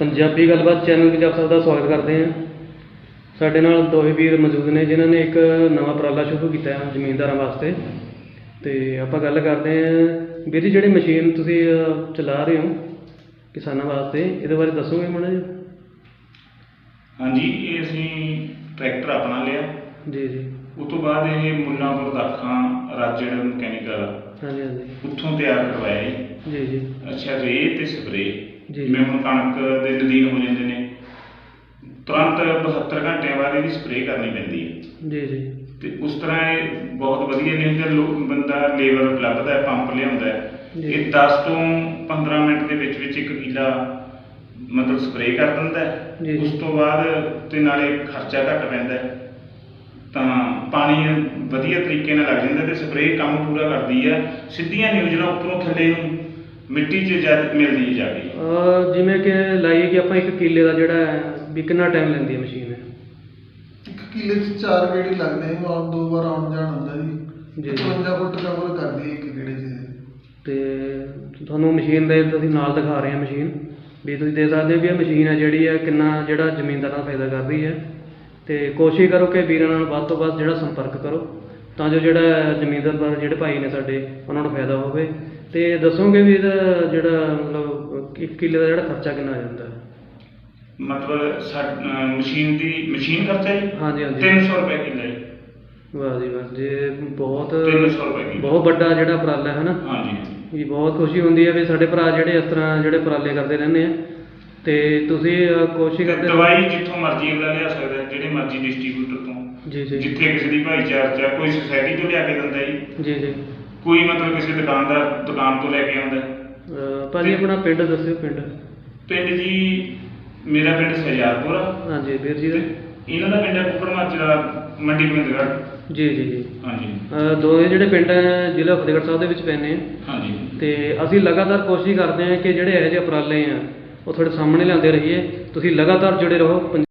ਪੰਜਾਬੀ ਗੱਲਬਾਤ ਚੈਨਲ ਵਿੱਚ ਆਪ ਸਭ ਦਾ ਸਵਾਗਤ ਕਰਦੇ ਹਾਂ। ਸਾਡੇ ਨਾਲ ਦੋਹੇ ਵੀਰ ਮੌਜੂਦ ਨੇ ਜਿਨ੍ਹਾਂ ਨੇ ਇੱਕ ਨਵਾਂ ਉਪਰਾਲਾ ਸ਼ੁਰੂ ਕੀਤਾ ਹੈ ਜ਼ਮੀਨਦਾਰਾਂ ਵਾਸਤੇ। ਤੇ ਆਪਾਂ ਗੱਲ ਕਰਦੇ ਹਾਂ। ਵੀਰ ਜੀ ਜਿਹੜੀ ਮਸ਼ੀਨ ਤੁਸੀਂ ਅਹ, ਚਲਾ ਰਹੇ ਹੋ ਕਿਸਾਨਾਂ ਵਾਸਤੇ ਇਹਦੇ ਬਾਰੇ ਦੱਸੋਗੇ ਮਾੜਾ ਜੀ ਹਾਂਜੀ ਇਹ ਅਸੀਂ ਟਰੈਕਟਰ ਆਪਣਾ ਲਿਆ। ਜੀ ਜੀ। ਉਸ ਤੋਂ ਬਾਅਦ ਇਹ ਮੁੱਲਾਂਪੁਰ ਦਾਖਾਂ ਰਾਜੜ ਮਕੈਨੀਕਲ ਹਾਂਜੀ ਹਾਂਜੀ। ਉੱਥੋਂ ਤਿਆਰ ਕਰਵਾਇਆ ਜੀ। ਜੀ ਜੀ। ਅੱਛਾ ਰੇਹ ਤੇ ਸਪਰੇ ਜੀ। ਜਿਵੇਂ ਹੁਣ ਕਣਕ ਦੇ ਨਦੀਨ ਹੋ ਜਾਂਦੇ ਨੇ। ਤੁਰੰਤ 72 ਘੰਟਿਆਂ ਬਾਅਦ ਇਹਦੀ ਸਪਰੇ ਕਰਨੀ ਪੈਂਦੀ ਹੈ। ਜੀ ਜੀ। ਤੇ ਉਸ ਤਰ੍ਹਾਂ ਇਹ ਬਹੁਤ ਵਧੀਆ ਨਹੀਂ ਲੋ- ਬੰਦਾ ਲੇਬਰ ਲੱਭਦਾ ਹੈ ਪੰਪ ਲਿਆਉਂਦਾ ਹੈ। ਜੀ। ਇਹ 10 ਤੋਂ 15 ਮਿੰਟ ਦੇ ਵਿੱਚ ਵਿੱਚ ਇੱਕ ਕਿੱਲਾ ਮਤਲਬ ਸਪਰੇ ਕਰ ਦਿੰਦਾ ਜੀ। ਉਸ ਤੋਂ ਬਾਅਦ ਤੇ ਨਾਲੇ ਖਰਚਾ ਘੱਟ ਪੈਂਦਾ ਹੈ। ਤਾਂ ਪਾਣੀ ਵਧੀਆ ਤਰੀਕੇ ਨਾਲ ਲੱਗ ਜਾਂਦਾ ਤੇ ਸਪਰੇ ਕੰਮ ਪੂਰਾ ਕਰਦੀ ਹੈ। ਸਿੱਧੀਆਂ ਨਿਊਜ਼ਲਾਂ ਉੱਪਰੋਂ ਥੱਲੇ ਨੂੰ ਮਿੱਟੀ 'ਚ ਜਦ ਮਿਲਦੀ ਹੈ ਜਾ ਕੇ ਅਹ, ਜਿਵੇਂ ਕਿ ਲਾਈਏ ਕਿ ਆਪਾਂ ਇੱਕ ਕਿੱਲੇ ਦਾ ਜਿਹੜਾ ਹੈ ਵੀ ਕਿੰਨਾ ਟਾਈਮ ਲੈਂਦੀ ਹੈ ਮਸ਼ੀਨ ਇੱਕ ਕਿੱਲੇ 'ਚ ਚਾਰ ਗੇੜੇ ਲੱਗਦੇ ਨੇ ਔਰ ਦੋ ਵਾਰ ਆਉਣ ਜਾਣ ਹੁੰਦਾ ਜੀ। ਜੀ 55 ਫੁੱਟ ਕਵਰ ਕਰਦੀ ਹੈ ਇੱਕ ਗੇੜੇ 'ਚ। ਤੇ ਤੁਹਾਨੂੰ ਮਸ਼ੀਨ ਦੇ ਤੁਸੀਂ ਨਾਲ ਦਿਖਾ ਰਹੇ ਹਾਂ ਮਸ਼ੀਨ ਵੀ ਤੁਸੀਂ ਦੇਖ ਸਕਦੇ ਹੋ ਵੀ ਇਹ ਮਸ਼ੀਨ ਹੈ ਜਿਹੜੀ ਹੈ ਕਿੰਨਾ ਜਿਹੜਾ ਜ਼ਮੀਨਦਾਰਾਂ ਦਾ ਫਾਇਦਾ ਕਰ ਰਹੀ ਹੈ। ਤੇ ਕੋਸ਼ਿਸ਼ ਕਰੋ ਕਿ ਵੀਰਾਂ ਨਾਲ ਵੱਧ ਤੋਂ ਵੱਧ ਜਿਹੜਾ ਸੰਪਰਕ ਕਰੋ ਤਾਂ ਜੋ ਜਿਹੜਾ ਜ਼ਮੀਨਦਾਰ ਜਿਹੜੇ ਭਾਈ ਨੇ ਸਾਡੇ ਉਹਨਾਂ ਨੂੰ ਫਾਇਦਾ ਹੋਵੇ। ਤੇ ਦੱਸੋਗੇ ਵੀ ਇਹਦਾ ਜਿਹੜਾ ਮਤਲਬ ਇੱਕ ਕਿੱਲੇ ਦਾ ਜਿਹੜਾ ਖਰਚਾ ਕਿੰਨਾ ਆ ਜਾਂਦਾ? ਹੈ ਮਤਲਬ ਸਾ- ਅਹ ਮਸ਼ੀਨ ਦੀ ਮਸ਼ੀਨ ਖਰਚਾ ਹੈ ਹਾਂਜੀ ਹਾਂਜੀ। 300 ਰੁਪਏ ਕਿੱਲਾ ਹੈ ਵਾਹ ਜੀ ਵਾਹ ਜੀ ਬਹੁਤ 300 ਰੁਪਏ ਕਿੱਲਾ। ਬਹੁਤ ਵੱਡਾ ਜਿਹੜਾ ਉਪਰਾਲਾ ਹੈ ਨਾ? ਹਾਂਜੀ। ਵੀ ਬਹੁਤ ਖੁਸ਼ੀ ਹੁੰਦੀ ਹੈ ਵੀ ਸਾਡੇ ਭਰਾ ਜਿਹੜੇ ਇਸ ਤਰ੍ਹਾਂ ਜਿਹੜੇ ਉਪਰਾਲੇ ਕਰਦੇ ਰਹਿੰਦੇ ਆ। ਤੇ ਤੁਸੀਂ ਕੋਸ਼ਿਸ਼ ਕਰਦੇ ਦਵਾਈ ਜਿੱਥੋਂ ਮਰਜ਼ੀ ਅਗਲਾ ਲਿਆ ਸਕਦਾ ਹੈ, ਜਿਹੜੇ ਮਰਜ਼ੀ ਡਿਸਟ੍ਰੀਬਿਊਟਰ ਤੋਂ। ਜੀ ਜੀ। ਜਿੱਥੇ ਕਿਸੇ ਦੀ ਭਾਈਚਾਰ ਚ ਹੈ, ਕੋਈ ਸੁਸਾਇਟੀ ਤੋਂ ਲਿਆ ਕੇ ਦਿੰਦਾ ਜੀ। ਜੀ ਜੀ। ਕੋਈ ਮਤਲਬ ਕਿਸੇ ਦੁਕਾਨਦਾਰ ਦੁਕਾਨ ਤੋਂ ਲੈ ਕੇ ਆਉਂਦਾ? ਹੈ। ਅਹ, ਭਾਜੀ ਆਪਣਾ ਪਿੰਡ ਦੱਸਿਓ ਪਿੰਡ। ਪਿੰਡ ਜੀ ਮੇਰਾ ਪਿੰਡ ਸਜਾਦਪੁਰ ਆ। ਹਾਂਜੀ ਵੀਰ ਜੀ ਦਾ। ਇਹਨਾਂ ਦਾ ਪਿੰਡ ਹੈ ਕੁੱਕੜ ਮਾਜਰਾ ਮੰਡੀ ਗੋਬਿੰਦਗੜ੍ਹ ਜੀ ਜੀ ਜੀ। ਹਾਂਜੀ। ਅਹ, ਦੋਵੇਂ ਜਿਹੜੇ ਪਿੰਡ ਜ਼ਿਲ੍ਹਾ ਫਤਿਹਗੜ੍ਹ ਸਾਹਿਬ ਦੇ ਵਿੱਚ ਪੈਂਦੇ ਆ ਹਾਂਜੀ। ਤੇ ਅਸੀਂ ਲਗਾਤਾਰ ਕੋਸ਼ਿਸ਼ ਕਰਦੇ ਹਾਂ ਕਿ ਜਿਹੜੇ ਇਹੋ ਜਿਹੇ ਉਪਰਾਲੇ ਆ ਉਹ ਤੁਹਾਡੇ ਸਾਹਮਣੇ ਲਿਆਉਂਦੇ ਰਹੀਏ। ਤੁਸੀਂ ਲਗਾਤਾਰ ਜੁੜੇ ਰਹੋ